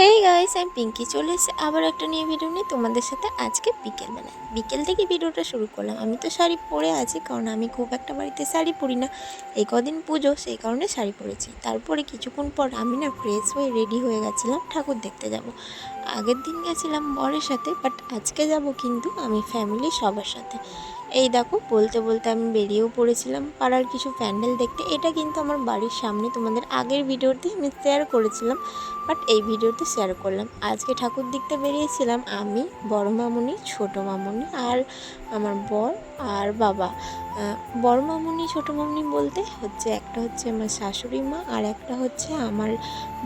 Hey guys আমি পিঙ্কি চলে এসে আবার একটা নিয়ে ভিডিও নিয়ে তোমাদের সাথে আজকে বিকেলবেলা বিকেল থেকে ভিডিওটা শুরু করলাম। আমি তো শাড়ি পরে আছি, কারণ আমি খুব একটা বাড়িতে শাড়ি পরি না। এই কদিন পুজো, সেই কারণে শাড়ি পরেছি। তারপরে কিছুক্ষণ পর আমি না ফ্রেশ হয়ে রেডি হয়ে গেছিলাম, ঠাকুর দেখতে যাব। আগের দিন গেছিলাম বরের সাথে বাট আজকে যাব কিন্তু আমি ফ্যামিলি সবার সাথে। এই দেখো, বলতে বলতে আমি বেরিয়েও পড়েছিলাম। পাড়ার কিছু প্যান্ডেল দেখতে। এটা কিন্তু আমার বাড়ির সামনে। তোমাদের আগের ভিডিওতে আমি শেয়ার করেছিলাম বাট এই ভিডিওতে শেয়ার করলাম। আজকে ঠাকুর দেখতে বেরিয়েছিলাম আমি, বড় মামুনি, ছোট মামুনি, আর আমার বর আর বাবা। বড় মামুনি, ছোট মামুনি বলতে হচ্ছে একটা হচ্ছে আমার শাশুড়ি মা আর একটা হচ্ছে আমার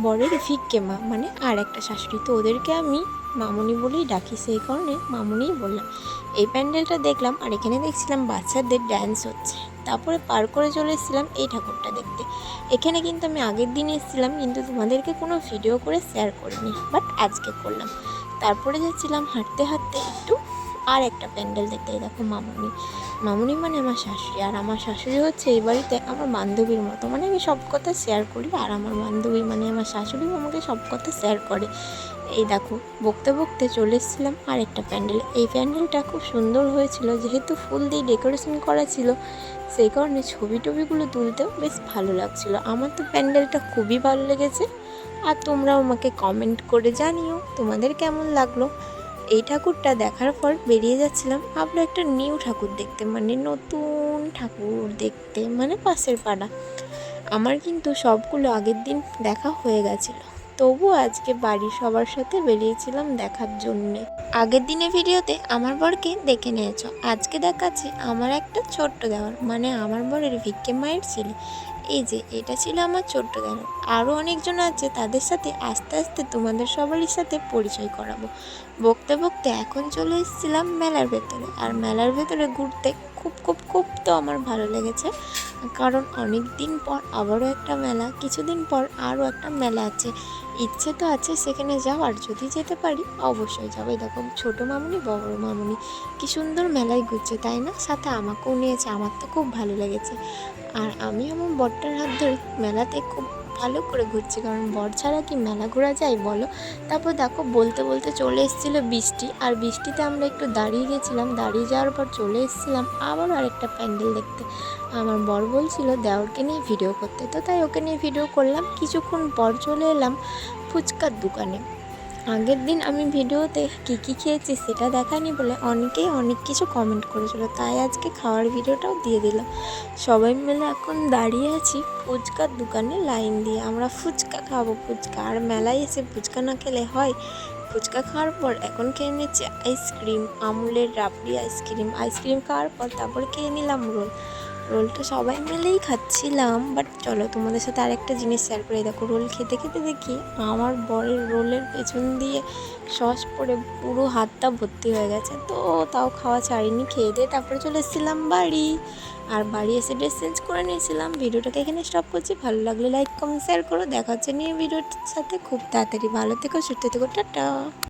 বরের ভিক্ষে মা। মানে আর একটা শাশুড়ি। তো ওদেরকে আমি মামুনি বলেই ডাকি। সেই কারণে মামুনিই বললাম। এই প্যান্ডেলটা দেখলাম আর এখানে দেখছিলাম বাচ্চাদের ড্যান্স হচ্ছে। তারপরে পার করে চলে এসেছিলাম এই ঠাকুরটা দেখতে। এখানে কিন্তু আমি আগের দিন এসেছিলাম, কিন্তু তোমাদেরকে কোনো ভিডিও করে শেয়ার করিনি বাট আজকে করলাম। তারপরে যাচ্ছিলাম হাঁটতে হাঁটতে একটু আর একটা প্যান্ডেল দেখতে দেখো মামুনি। মামুনি মানে আমার শাশুড়ি। আর আমার শাশুড়ি হচ্ছে এই বাড়িতে আমার বান্ধবীর মতো। মানে আমি সব কথা শেয়ার করি আর আমার বান্ধবী মানে আমার শাশুড়িও আমাকে সব কথা শেয়ার করে। এই দেখো, বকতে বকতে চলে এসেছিলাম আর একটা প্যান্ডেল। এই প্যান্ডেলটা খুব সুন্দর হয়েছিল। যেহেতু ফুল দিয়ে ডেকোরেশন করা ছিল, সেই কারণে ছবি টবিগুলো তুলতেও বেশ ভালো লাগছিল। আমার তো প্যান্ডেলটা খুবই ভালো লেগেছে। আর তোমরাও আমাকে কমেন্ট করে জানিও তোমাদের কেমন লাগল। এই ঠাকুরটা দেখার পর বেরিয়ে যাচ্ছিলাম। আমরা একটা নিউ ঠাকুর দেখতে মানে নতুন ঠাকুর দেখতে মানে পাশের পাড়া। আমার কিন্তু সবগুলো আগের দিন দেখা হয়ে গেছিল। তবু আজকে বাড়ির সবার সাথে বেরিয়েছিলাম দেখার জন্যে। আগের দিনে ভিডিওতে আমার বরকে দেখে নিয়েছ। আজকে দেখাচ্ছে আমার একটা ছোট্ট দেওয়ার মানে আমার বরের ভিক্ষে মায়ের ছেলে। এই যে, এটা ছিল আমার ছোট্ট দেওয়ার আরও অনেকজন আছে, তাদের সাথে আস্তে আস্তে তোমাদের সবারই সাথে পরিচয় করাবো। বকতে বকতে এখন চলে এসেছিলাম মেলার ভেতরে। আর মেলার ভেতরে ঘুরতে খুব খুব খুব তো আমার ভালো লেগেছে। কারণ অনেক দিন পর আবারও একটা মেলা, কিছুদিন পর আরও একটা মেলা আছে। ইচ্ছে তো আছে সেখানে যাওয়ার, যদি যেতে পারি অবশ্যই যাব। দেখো, ছোটো মামুনি, বড় মামুনি। কি সুন্দর মেলায় ঘুরছে, তাই না? সাথে আমাকেও নিয়েছে, আমার তো খুব ভালো লেগেছে। আর আমি আমার বট্টার হাত ধরে মেলাতে খুব ভালো করে ঘুরছি। কারণ বর ছাড়া কি মেলা ঘোরা যায় বলো? তারপর দেখো, বলতে বলতে চলে এসেছিল বৃষ্টি। আর বৃষ্টিতে আমরা একটু দাঁড়িয়ে গেছিলাম। দাঁড়িয়ে যাওয়ার পর চলে এসেছিলাম আবার আরেকটা প্যান্ডেল দেখতে। আমার বর বলছিল দেওরকে নিয়ে ভিডিও করতে। তো তাই ওকে নিয়ে ভিডিও করলাম। কিছুক্ষণ পর চলে এলাম ফুচকার দোকানে। আগের দিন আমি ভিডিওতে কী কী খেয়েছি সেটা দেখানি বলে অনেকেই অনেক কিছু কমেন্ট করেছিল। তাই আজকে খাওয়ার ভিডিওটাও দিয়ে দিলাম। সবাই মিলে এখন দাঁড়িয়ে আছি ফুচকার দোকানে লাইন দিয়ে। আমরা ফুচকা খাব, ফুচকা। আর মেলায় এসে ফুচকা না খেলে হয়? ফুচকা খাওয়ার পর এখন খেয়ে নিচ্ছি ice cream আমুলের rabri ice cream ice cream খাওয়ার পর তারপর খেয়ে নিলাম রোল। রোলটা সবাই মিলেই খাচ্ছিলাম বাট চলো তোমাদের সাথে আরেকটা জিনিস শেয়ার করে। দেখো, রোল খেতে খেতে দেখি আমার বরের রোলের পেছন দিয়ে সস পরে পুরো হাতটা ভর্তি হয়ে গেছে। তো তাও খাওয়া ছাড়িনি, খেয়ে দিয়ে তারপরে চলে এসেছিলাম বাড়ি। আর বাড়ি এসে ড্রেস চেঞ্জ করে নিয়েছিলাম। ভিডিওটাকে এখানে স্টপ করছি। ভালো লাগলে লাইক কমেন্ট শেয়ার করো। দেখা হচ্ছে নিয়ে ভিডিওর সাথে। খুব তাড়াতাড়ি ভালো থেকো, সুস্থ থেকো, টাটা।